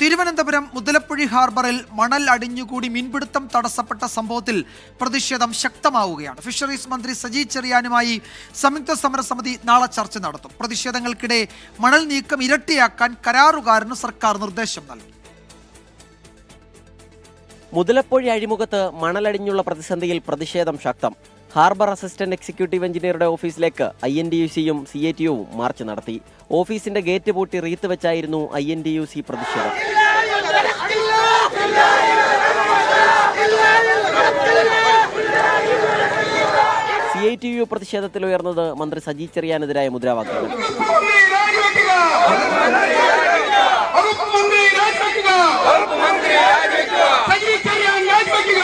തിരുവനന്തപുരം മുതലപ്പുഴി ഹാർബറിൽ മണൽ അടിഞ്ഞുകൂടി മീൻപിടുത്തം തടസ്സപ്പെട്ട സംഭവത്തിൽ പ്രതിഷേധം ശക്തമാവുകയാണ്. ഫിഷറീസ് മന്ത്രി സജി ചെറിയാനുമായി സംയുക്ത സമരസമിതി നാളെ ചർച്ച നടത്തും. പ്രതിഷേധങ്ങൾക്കിടെ മണൽ നീക്കം ഇരട്ടിയാക്കാൻ കരാറുകാരന് സർക്കാർ നിർദ്ദേശം നൽകി. മുതലപ്പുഴി അഴിമുഖത്ത് മണലടിഞ്ഞുള്ള പ്രതിസന്ധിയിൽ പ്രതിഷേധം ശക്തം. ഹാർബർ അസിസ്റ്റന്റ് എക്സിക്യൂട്ടീവ് എഞ്ചിനീയറുടെ ഓഫീസിലേക്ക് ഐ എൻ ഡി യു സിയും സി എ ടി മാർച്ച് നടത്തി. ഓഫീസിന്റെ ഗേറ്റ് പൂട്ടി റീത്ത് വെച്ചായിരുന്നു I N D U C പ്രതിഷേധം സി ഐ ടി യു പ്രതിഷേധത്തിൽ ഉയർന്നത് മന്ത്രി സജി ചെറിയാനെതിരായ മുദ്രാവാക്യങ്ങൾ വകുപ്പ് മന്ത്രി രാജിവെക്കുക വകുപ്പ് മന്ത്രി രാജിവെക്കുക സജി ചെറിയാൻ രാജിവെക്കുക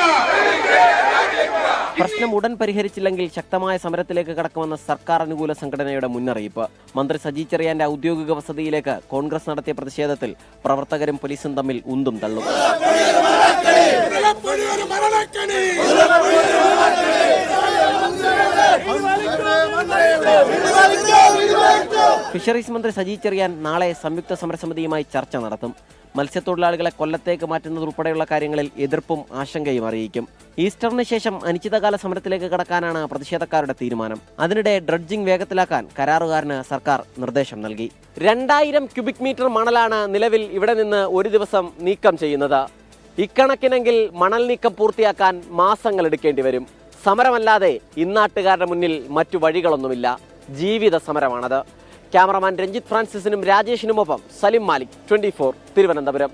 പ്രശ്നം ഉടൻ പരിഹരിച്ചില്ലെങ്കിൽ ശക്തമായ സമരത്തിലേക്ക് കടക്കുമെന്ന സർക്കാർ അനുകൂല സംഘടനയുടെ മുന്നറിയിപ്പ്. മന്ത്രി സജി ചെറിയാന്റെ ഔദ്യോഗിക വസതിയിലേക്ക് കോൺഗ്രസ് നടത്തിയ പ്രതിഷേധത്തിൽ പ്രവർത്തകരും പോലീസും തമ്മിൽ ഉന്തും തള്ളും. ഫിഷറീസ് മന്ത്രി സജി ചെറിയാൻ നാളെ സംയുക്ത സമരസമിതിയുമായി ചർച്ച നടത്തും. മത്സ്യത്തൊഴിലാളികളെ കൊല്ലത്തേക്ക് മാറ്റുന്നത് ഉൾപ്പെടെയുള്ള കാര്യങ്ങളിൽ എതിർപ്പും ആശങ്കയും അറിയിക്കും. ഈസ്റ്ററിന് ശേഷം അനിശ്ചിതകാല സമരത്തിലേക്ക് കടക്കാനാണ് പ്രതിഷേധക്കാരുടെ തീരുമാനം. അതിനിടെ ഡ്രഡ്ജിംഗ് വേഗത്തിലാക്കാൻ കരാറുകാരന് സർക്കാർ നിർദ്ദേശം നൽകി. രണ്ടായിരം ക്യൂബിക് മീറ്റർ മണലാണ് നിലവിൽ ഇവിടെ നിന്ന് ഒരു ദിവസം നീക്കം ചെയ്യുന്നത്. ഇക്കണക്കിനെങ്കിൽ മണൽ നീക്കം പൂർത്തിയാക്കാൻ മാസങ്ങൾ എടുക്കേണ്ടി വരും. സമരമല്ലാതെ ഇന്നാട്ടുകാരുടെ മുന്നിൽ മറ്റു വഴികളൊന്നുമില്ല. ജീവിത സമരമാണത്. ക്യാമറമാൻ രഞ്ജിത്ത് ഫ്രാൻസിസിനും രാജേഷിനുമൊപ്പം സലിം മാലിക് ട്വന്റി തിരുവനന്തപുരം.